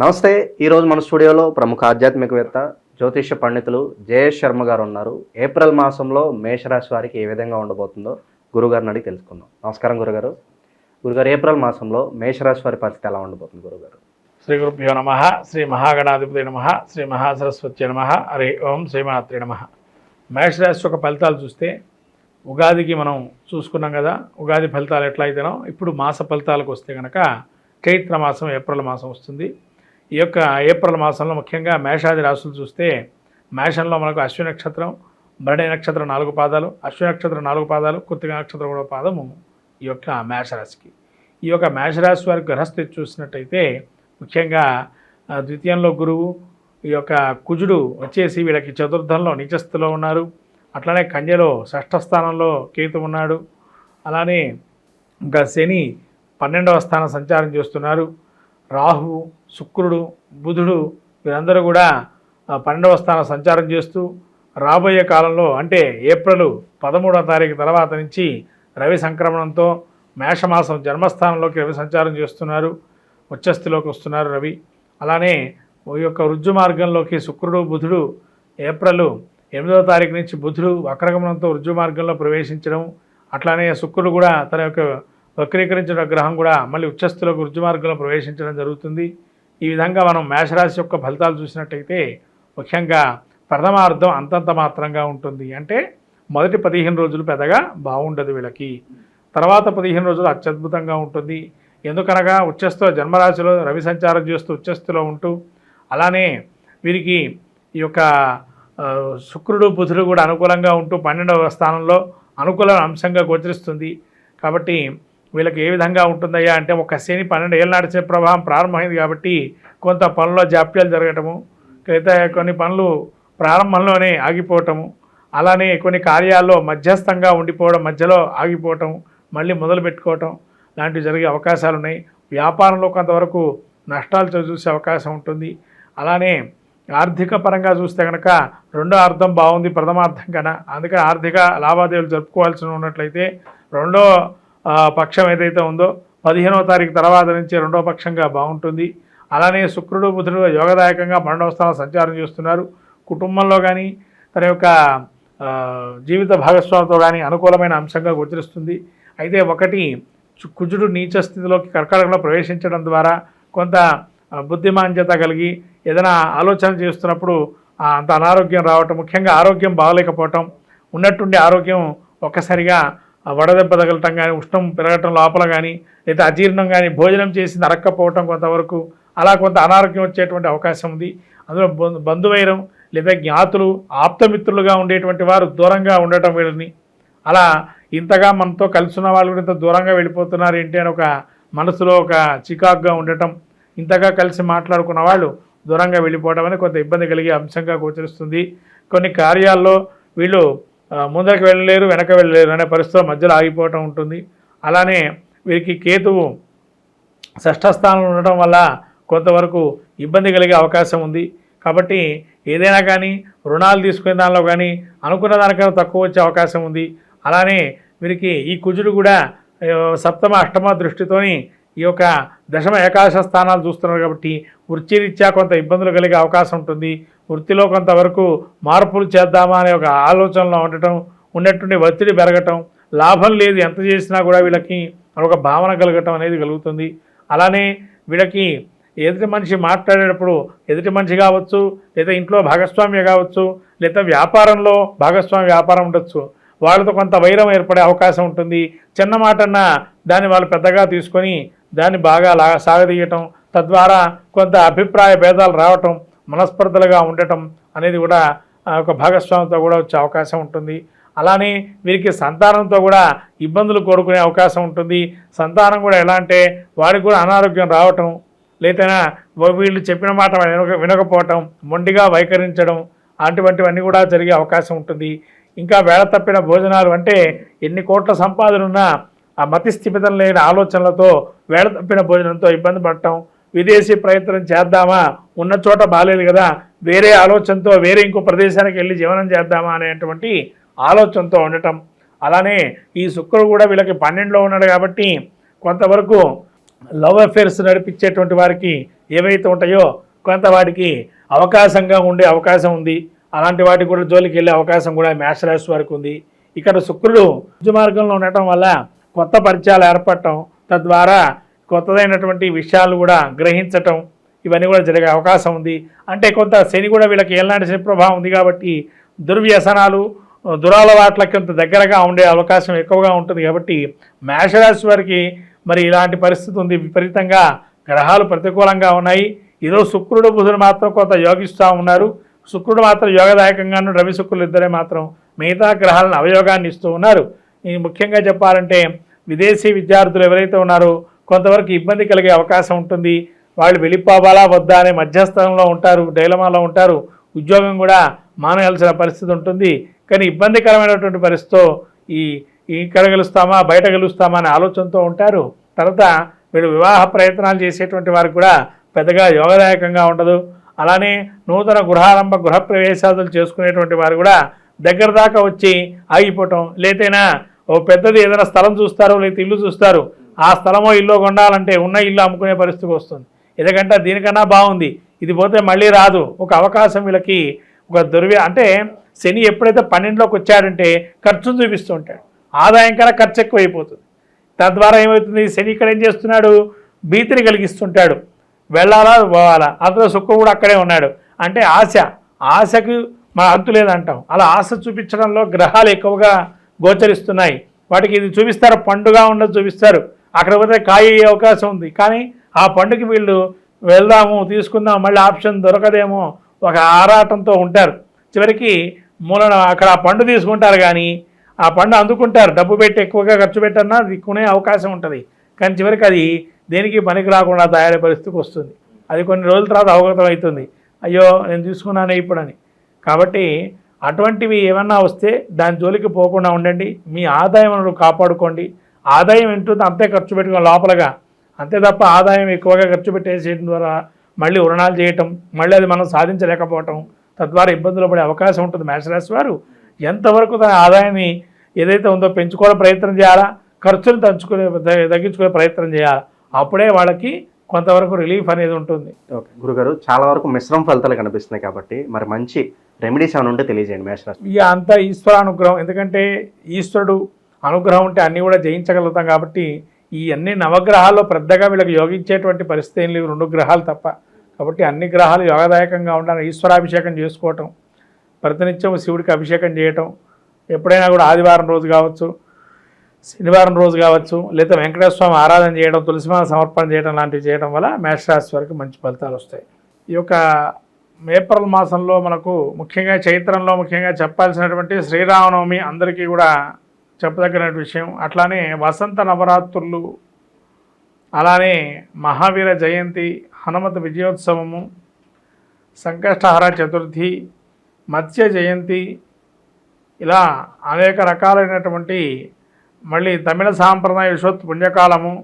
నమస్తే ఈరోజు మన స్టూడియోలో ప్రముఖ ఆధ్యాత్మికవేత్త జ్యోతిష పండితులు జయేష్ శర్మ గారు ఉన్నారు. ఏప్రిల్ మాసంలో మేషరాశి వారికి ఏ విధంగా ఉండబోతుందో గురుగారిని అడిగి తెలుసుకుందాం. నమస్కారం గురుగారు. గురుగారు ఏప్రిల్ మాసంలో మేషరాశి వారి పరిస్థితి ఎలా ఉండబోతుంది గురుగారు? శ్రీ గురుభ్యో నమ శ్రీ మహాగణాధిపతి నమ శ్రీ మహాసరస్వతి నమ హరి ఓం శ్రీమాత్రి నమ. మేషరాశి యొక్క ఫలితాలు చూస్తే ఉగాదికి మనం చూసుకున్నాం కదా ఉగాది ఫలితాలు ఎట్లా అయితేనో ఇప్పుడు మాస ఫలితాలకు వస్తే కనుక చైత్ర మాసం ఏప్రిల్ మాసం వస్తుంది. ఈ యొక్క ఏప్రిల్ మాసంలో ముఖ్యంగా మేషాది రాశులు చూస్తే మేషంలో మనకు అశ్విని నక్షత్రం భరణి నక్షత్రం నాలుగు పాదాలు అశ్విని నక్షత్రం నాలుగు పాదాలు కృతిక నక్షత్రం కూడా పాదము ఈ యొక్క మేషరాశికి. ఈ యొక్క మేషరాశి వారి గ్రహస్థితి చూసినట్టయితే ముఖ్యంగా ద్వితీయంలో గురువు ఈ యొక్క కుజుడు వచ్చేసి వీళ్ళకి చతుర్థంలో నీచస్థితిలో ఉన్నారు. అట్లనే కన్యలో షష్ఠ స్థానంలో కేతు ఉన్నాడు. అలానే ఇంకా శని పన్నెండవ స్థానం సంచారం చేస్తున్నారు. రాహు శుక్రుడు బుధుడు వీరందరూ కూడా ఆ, పన్నెండవ స్థానం సంచారం చేస్తూ రాబోయే కాలంలో అంటే ఏప్రిల్ పదమూడవ తారీఖు తర్వాత నుంచి రవి సంక్రమణంతో మేషమాసం జన్మస్థానంలోకి రవి సంచారం చేస్తున్నారు. ఉచ్చస్థిలోకి వస్తున్నారు రవి. అలానే ఈ యొక్క రుజు మార్గంలోకి శుక్రుడు బుధుడు ఏప్రిల్ ఎనిమిదవ తారీఖు నుంచి బుధుడు వక్రగమనంతో రుజు మార్గంలో ప్రవేశించడం అట్లానే శుక్రుడు కూడా తన యొక్క వక్రీకరించిన గ్రహం కూడా మళ్ళీ ఉచ్చస్థిలోకి రుజు మార్గంలో ప్రవేశించడం జరుగుతుంది. ఈ విధంగా మనం మేషరాశి యొక్క ఫలితాలు చూసినట్టయితే ముఖ్యంగా ప్రథమార్థం అంతంత మాత్రంగా ఉంటుంది. అంటే మొదటి పదిహేను రోజులు పెద్దగా బాగుండదు వీళ్ళకి. తర్వాత పదిహేను రోజులు అత్యద్భుతంగా ఉంటుంది. ఎందుకనగా ఉచ్చస్థ జన్మరాశిలో రవి సంచారం చేస్తూ ఉచ్చస్థిలో ఉంటూ అలానే వీరికి ఈ యొక్క శుక్రుడు బుధుడు కూడా అనుకూలంగా ఉంటూ పన్నెండవ స్థానంలో అనుకూల అంశంగా గోచరిస్తుంది. కాబట్టి వీళ్ళకి ఏ విధంగా ఉంటుందయ్యా అంటే ఒక శని పన్నెండు ఏళ్ళ నడిచే ప్రభావం ప్రారంభమైంది కాబట్టి కొంత పనుల్లో జాప్యాలు జరగటము లేదా కొన్ని పనులు ప్రారంభంలోనే ఆగిపోవటము అలానే కొన్ని కార్యాల్లో మధ్యస్థంగా ఉండిపోవడం మధ్యలో ఆగిపోవటం మళ్ళీ మొదలు పెట్టుకోవటం లాంటివి జరిగే అవకాశాలు ఉన్నాయి. వ్యాపారంలో కొంతవరకు నష్టాలు చూసే అవకాశం ఉంటుంది. అలానే ఆర్థిక పరంగా చూస్తే కనుక రెండో అర్థం బాగుంది ప్రథమార్థం కన్నా. అందుకే ఆర్థిక లావాదేవీలు జరుపుకోవాల్సి ఉన్నట్లయితే రెండో పక్షం ఏదైతే ఉందో పదిహేనవ తారీఖు తర్వాత నుంచి రెండో పక్షంగా బాగుంటుంది. అలానే శుక్రుడు బుధుడు యోగదాయకంగా పన్నెండవ స్థానం సంచారం చేస్తున్నారు. కుటుంబంలో కానీ తన యొక్క జీవిత భాగస్వామితో కానీ అనుకూలమైన అంశంగా గోచరిస్తుంది. అయితే ఒకటి కుజుడు నీచ స్థితిలోకి కర్కాటకంలో ప్రవేశించడం ద్వారా కొంత బుద్ధిమాంద్యత కలిగి ఏదైనా ఆలోచన చేస్తున్నప్పుడు అంత అనారోగ్యం రావటం ముఖ్యంగా ఆరోగ్యం బాగలేకపోవటం ఉన్నట్టుండి ఆరోగ్యం ఒక్కసారిగా వడదెబ్బ తగలటం కానీ ఉష్ణం పెరగటం లోపల కానీ లేదా అజీర్ణం కానీ భోజనం చేసి నరక్కపోవటం కొంతవరకు అలా కొంత అనారోగ్యం వచ్చేటువంటి అవకాశం ఉంది. అందులో బంధువైరం లేదా జ్ఞాతులు ఆప్తమిత్రులుగా ఉండేటువంటి వారు దూరంగా ఉండటం వీళ్ళని. అలా ఇంతగా మనతో కలిసి ఉన్న వాళ్ళు కూడా ఇంత దూరంగా వెళ్ళిపోతున్నారు ఏంటి అని ఒక మనసులో ఒక చికాకుగా ఉండటం ఇంతగా కలిసి మాట్లాడుకున్న వాళ్ళు దూరంగా వెళ్ళిపోవడం అనేది కొంత ఇబ్బంది కలిగే అంశంగా గోచరిస్తుంది. కొన్ని కార్యాల్లో వీళ్ళు ముందరికి వెళ్ళలేరు వెనక వెళ్ళలేరు అనే పరిస్థితిలో మధ్యలో ఆగిపోవటం ఉంటుంది. అలానే వీరికి కేతువు షష్ఠస్థానంలో ఉండటం వల్ల కొంతవరకు ఇబ్బంది కలిగే అవకాశం ఉంది. కాబట్టి ఏదైనా కానీ రుణాలు తీసుకునే దానిలో కానీ అనుకున్న దానికన్నా తక్కువ వచ్చే అవకాశం ఉంది. అలానే వీరికి ఈ కుజుడు కూడా సప్తమ అష్టమ దృష్టితోని ఈ యొక్క దశమ ఏకాదశ స్థానాలు చూస్తున్నారు కాబట్టి వృత్తిరీత్యా కొంత ఇబ్బందులు కలిగే అవకాశం ఉంటుంది. వృత్తిలో కొంతవరకు మార్పులు చేద్దామా అనే ఒక ఆలోచనలో ఉండటం ఉన్నట్టుండి ఒత్తిడి పెరగటం లాభం లేదు ఎంత చేసినా కూడా వీళ్ళకి ఒక భావన కలగటం అనేది కలుగుతుంది. అలానే వీళ్ళకి ఎదుటి మనిషి మాట్లాడేటప్పుడు ఎదుటి మనిషి కావచ్చు లేదా ఇంట్లో భాగస్వామ్య కావచ్చు లేదా వ్యాపారంలో భాగస్వామి వ్యాపారం ఉండొచ్చు. వాళ్ళతో కొంత వైరం ఏర్పడే అవకాశం ఉంటుంది. చిన్న మాటన్నా దాన్ని వాళ్ళు పెద్దగా తీసుకొని దాన్ని బాగా లా సాగదీయటం తద్వారా కొంత అభిప్రాయ భేదాలు రావటం మనస్పర్ధలుగా ఉండటం అనేది కూడా ఒక భాగస్వామితో కూడా వచ్చే అవకాశం ఉంటుంది. అలానే వీరికి సంతానంతో కూడా ఇబ్బందులు కోరుకునే అవకాశం ఉంటుంది. సంతానం కూడా ఎలా అంటే వారికి కూడా అనారోగ్యం రావటం లేదైనా వీళ్ళు చెప్పిన మాట వినక వినకపోవటం మొండిగా వైఖరించడం అటువంటివన్నీ కూడా జరిగే అవకాశం ఉంటుంది. ఇంకా వేళ తప్పిన భోజనాలు అంటే ఎన్ని కోట్ల సంపాదన ఉన్నా ఆ మతి స్థిమితం లేని ఆలోచనలతో వేళ తప్పిన భోజనంతో ఇబ్బంది పడటం విదేశీ ప్రయత్నం చేద్దామా? ఉన్న చోట బాలేదు కదా. వేరే ఆలోచనతో వేరే ఇంకో ప్రదేశానికి వెళ్ళి జీవనం చేద్దామా అనేటువంటి ఆలోచనతో ఉండటం. అలానే ఈ శుక్రుడు కూడా వీళ్ళకి పన్నెండులో ఉన్నాడు కాబట్టి కొంతవరకు లవ్ అఫేర్స్ నడిపించేటువంటి వారికి ఏవైతే ఉంటాయో కొంత వాటికి అవకాశంగా ఉండే అవకాశం ఉంది. అలాంటి వాటికి కూడా జోలికి వెళ్ళే అవకాశం కూడా మేషరాశి వారికి ఉంది. ఇక్కడ శుక్రుడు మార్గంలో ఉండటం వల్ల కొత్త పరిచయాలు ఏర్పడటం తద్వారా కొత్తదైనటువంటి విషయాలు కూడా గ్రహించటం ఇవన్నీ కూడా జరిగే అవకాశం ఉంది. అంటే కొంత శని కూడా వీళ్ళకి ఏళ్ళనాటి శని ప్రభావం ఉంది కాబట్టి దుర్వ్యసనాలు దురాలవాట్లకి కొంత దగ్గరగా ఉండే అవకాశం ఎక్కువగా ఉంటుంది కాబట్టి మేషరాశి వారికి మరి ఇలాంటి పరిస్థితి ఉంది. విపరీతంగా గ్రహాలు ప్రతికూలంగా ఉన్నాయి. ఈరోజు శుక్రుడు బుధుడు మాత్రం కొంత యోగిస్తూ ఉన్నారు. శుక్రుడు మాత్రం యోగదాయకంగాను రవి శుక్రులు ఇద్దరే మాత్రం మిగతా గ్రహాలను అవయోగాన్ని ఇస్తూ ఉన్నారు. ఈ ముఖ్యంగా చెప్పాలంటే విదేశీ విద్యార్థులు ఎవరైతే ఉన్నారో కొంతవరకు ఇబ్బంది కలిగే అవకాశం ఉంటుంది. వాళ్ళు వెళ్ళిపోవాలా వద్దా అనే మధ్యస్థంలో ఉంటారు డైలమాలో ఉంటారు. ఉద్యోగం కూడా మానేయాల్సిన పరిస్థితి ఉంటుంది. కానీ ఇబ్బందికరమైనటువంటి పరిస్థితితో ఈ ఇక్కడ గెలుస్తామా బయట గెలుస్తామా అనే ఆలోచనతో ఉంటారు. తర్వాత వీళ్ళు వివాహ ప్రయత్నాలు చేసేటువంటి వారికి కూడా పెద్దగా యోగదాయకంగా ఉండదు. అలానే నూతన గృహారంభ గృహప్రవేశాదులు చేసుకునేటువంటి వారు కూడా దగ్గర దాకా వచ్చి ఆగిపోవటం లేతేనా ఓ పెద్దది ఏదైనా స్థలం చూస్తారు లేకపోతే ఇల్లు చూస్తారు ఆ స్థలమో ఇల్లు కొండాలంటే ఉన్న ఇల్లు అమ్ముకునే పరిస్థితి వస్తుంది. ఎందుకంటే దీనికన్నా బాగుంది. ఇది పోతే మళ్ళీ రాదు. ఒక అవకాశం వీళ్ళకి ఒక దుర్వ్య అంటే శని ఎప్పుడైతే పన్నెండులోకి వచ్చాడంటే ఖర్చును చూపిస్తూ ఉంటాడు. ఆదాయం కన్నా ఖర్చు ఎక్కువైపోతుంది. తద్వారా ఏమవుతుంది? శని ఇక్కడ ఏం చేస్తున్నాడు? భీతిని కలిగిస్తుంటాడు. వెళ్ళాలా? పోవాలా? అందులో శుక్రుడు కూడా అక్కడే ఉన్నాడు. అంటే ఆశ. ఆశకు మన అంతు లేదంటాం. అలా ఆశ చూపించడంలో గ్రహాలు ఎక్కువగా గోచరిస్తున్నాయి. వాటికి ఇది చూపిస్తారు. పండుగ ఉండదు చూపిస్తారు. అక్కడ పోతే కాయ అయ్యే అవకాశం ఉంది. కానీ ఆ పండుగకి వీళ్ళు వెళ్దాము తీసుకుందాం మళ్ళీ ఆప్షన్ దొరకదేమో ఒక ఆరాటంతో ఉంటారు. చివరికి మూలన అక్కడ ఆ పండు తీసుకుంటారు కానీ ఆ పండు అందుకుంటారు. డబ్బు పెట్టి ఎక్కువగా ఖర్చు పెట్టన్నా దిక్కునే అవకాశం ఉంటుంది. కానీ చివరికి అది దేనికి పనికి రాకుండా తయారయ్యే పరిస్థితికి వస్తుంది. అది కొన్ని రోజుల తర్వాత అవగతం అవుతుంది. అయ్యో నేను తీసుకున్నానే ఇప్పుడని. కాబట్టి అటువంటివి ఏమన్నా వస్తే దాని జోలికి పోకుండా ఉండండి. మీ ఆదాయం కాపాడుకోండి. ఆదాయం ఎంటుందో అంతే ఖర్చు పెట్టుకోవాలి లోపలగా. అంతే తప్ప ఆదాయం ఎక్కువగా ఖర్చు పెట్టేసేయడం ద్వారా మళ్ళీ రుణాలు చేయటం మళ్ళీ అది మనం సాధించలేకపోవటం తద్వారా ఇబ్బందులు పడే అవకాశం ఉంటుంది. మేషరాశి వారు ఎంతవరకు తన ఆదాయాన్ని ఏదైతే ఉందో పెంచుకోవడం ప్రయత్నం చేయాలా ఖర్చులు తగ్గించుకునే తగ్గించుకునే ప్రయత్నం చేయాలి అప్పుడే వాళ్ళకి కొంతవరకు రిలీఫ్ అనేది ఉంటుంది. ఓకే. గురుగారు చాలా వరకు మిశ్రమ ఫలితాలు కనిపిస్తున్నాయి కాబట్టి మరి మంచి రెమెడీస్ ఏమైనా ఉంటే తెలియజేయండి మేషరాశి ఇక అంతా ఈశ్వర అనుగ్రహం ఎందుకంటే ఈశ్వరుడు అనుగ్రహం ఉంటే అన్నీ కూడా జయించగలుగుతాం కాబట్టి ఈ అన్ని నవగ్రహాల్లో పెద్దగా వీళ్ళకి యోగించేటువంటి పరిస్థితి ఏం లేవు రెండు గ్రహాలు తప్ప. కాబట్టి అన్ని గ్రహాలు యోగదాయకంగా ఉండాలి. ఈశ్వరాభిషేకం చేసుకోవటం ప్రతినిత్యం శివుడికి అభిషేకం చేయటం ఎప్పుడైనా కూడా ఆదివారం రోజు కావచ్చు శనివారం రోజు కావచ్చు లేదా వెంకటేశ్వర స్వామి ఆరాధన చేయడం తులసిమాల సమర్పణ చేయడం లాంటివి చేయడం వల్ల మేషరాశి వారికి మంచి ఫలితాలు వస్తాయి. ఈ యొక్క ఏప్రిల్ మాసంలో మనకు ముఖ్యంగా చైత్రంలో ముఖ్యంగా చెప్పాల్సినటువంటి శ్రీరామనవమి అందరికీ కూడా చెప్పదగిన విషయం. అట్లానే వసంత నవరాత్రులు అలానే మహావీర జయంతి హనుమత విజయోత్సవము సంకష్టహర చతుర్థి మత్స్య జయంతి ఇలా అనేక రకాలైనటువంటి మళ్ళీ తమిళ సాంప్రదాయ విశ్వత్ పుణ్యకాలము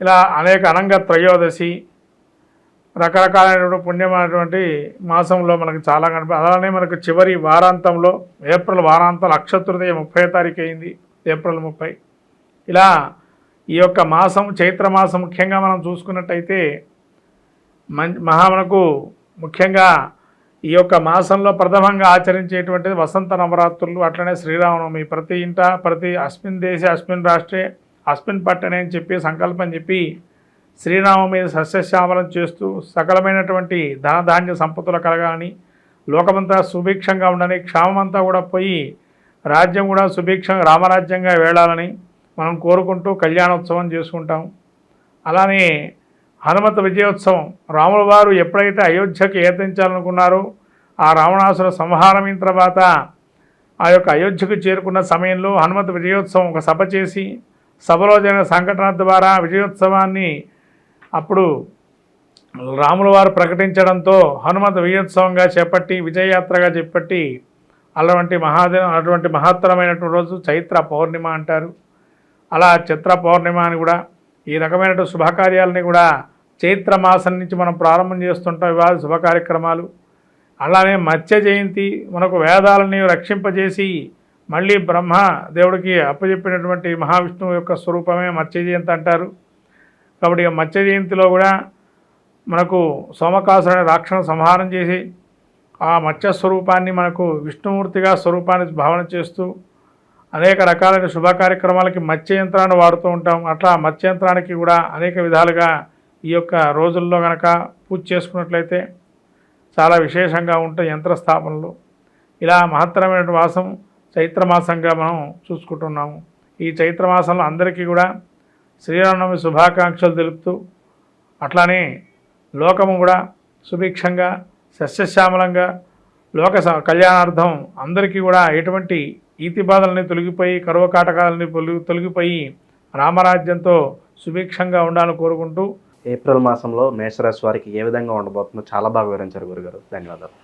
ఇలా అనేక అనంగ త్రయోదశి రకరకాలైనటువంటి పుణ్యమైనటువంటి మాసంలో మనకు చాలా కనిపి అలానే మనకు చివరి వారాంతంలో ఏప్రిల్ వారాంతం అక్షతృతీయ ముప్పై తారీఖు అయింది ఏప్రిల్ ముప్పై. ఇలా ఈ యొక్క మాసం చైత్ర మాసం ముఖ్యంగా మనం చూసుకున్నట్టయితే మం మహా మనకు ముఖ్యంగా ఈ యొక్క మాసంలో ప్రథమంగా ఆచరించేటువంటిది వసంత నవరాత్రులు అట్లనే శ్రీరామనవమి. ప్రతి ఇంట ప్రతి అస్మిన్ దేశే అస్మిన్ రాష్ట్రే అస్మిన్ పట్టణే అని చెప్పి సంకల్పం చెప్పి శ్రీరామం మీద సస్యశ్యామలం చేస్తూ సకలమైనటువంటి ధనధాన్య సంపత్తులు కలగాలని లోకమంతా సుభిక్షంగా ఉండని క్షామమంతా కూడా పోయి రాజ్యం కూడా సుభిక్షంగా రామరాజ్యంగా వేళాలని మనం కోరుకుంటూ కళ్యాణోత్సవం చేసుకుంటాం. అలానే హనుమత విజయోత్సవం రాముల వారు ఎప్పుడైతే అయోధ్యకు ఏతించాలనుకున్నారో ఆ రావణాసుర సంహారమైన తర్వాత ఆ యొక్క అయోధ్యకు చేరుకున్న సమయంలో హనుమత విజయోత్సవం ఒక సభ చేసి సభలో జరిగిన సంఘటన ద్వారా విజయోత్సవాన్ని అప్పుడు రాముల వారు ప్రకటించడంతో హనుమంత విజయోత్సవంగా చేపట్టి విజయయాత్రగా చేపట్టి అలాంటి మహాదిన అటువంటి మహత్తరమైనటువంటి రోజు చైత్ర పౌర్ణిమ అంటారు. అలా చిత్ర పౌర్ణిమ అని కూడా ఈ రకమైనటువంటి శుభకార్యాలని కూడా చైత్ర మాసం నుంచి మనం ప్రారంభం చేస్తుంటాం ఇవాళ శుభ కార్యక్రమాలు అలానే మత్స్య జయంతి మనకు వేదాలని రక్షింపజేసి మళ్ళీ బ్రహ్మ దేవుడికి అప్పచెప్పినటువంటి మహావిష్ణువు యొక్క స్వరూపమే మత్స్య జయంతి అంటారు. కాబట్టి ఇక మత్స్య జయంతిలో కూడా మనకు సోమకాసురుని రాక్షణ సంహారం చేసి ఆ మత్స్య స్వరూపాన్ని మనకు విష్ణుమూర్తిగా స్వరూపాన్ని భావన చేస్తూ అనేక రకాలైన శుభ కార్యక్రమాలకి మత్స్య యంత్రాన్ని వాడుతూ ఉంటాం. అట్లా మత్స్య యంత్రానికి కూడా అనేక విధాలుగా ఈ యొక్క రోజుల్లో గనక పూజ చేసుకున్నట్లయితే చాలా విశేషంగా ఉంటాయి యంత్ర స్థాపనలు ఇలా మహత్తరమైన మాసం చైత్రమాసంగా మనం చూసుకుంటున్నాము. ఈ చైత్రమాసంలో అందరికీ కూడా శ్రీరామనవమి శుభాకాంక్షలు తెలుపుతూ అట్లానే లోకము కూడా సుభిక్షంగా సస్యశ్యామలంగా లోక కళ్యాణార్థం అందరికీ కూడా ఎటువంటి ఈతి బాధలని తొలగిపోయి కరువ కాటకాలని తొలగిపోయి రామరాజ్యంతో సుభిక్షంగా ఉండాలని కోరుకుంటూ ఏప్రిల్ మాసంలో మేషరాశి వారికి ఏ విధంగా ఉండబోతుందో చాలా బాగా వివరించారు గురుగారు. ధన్యవాదాలు.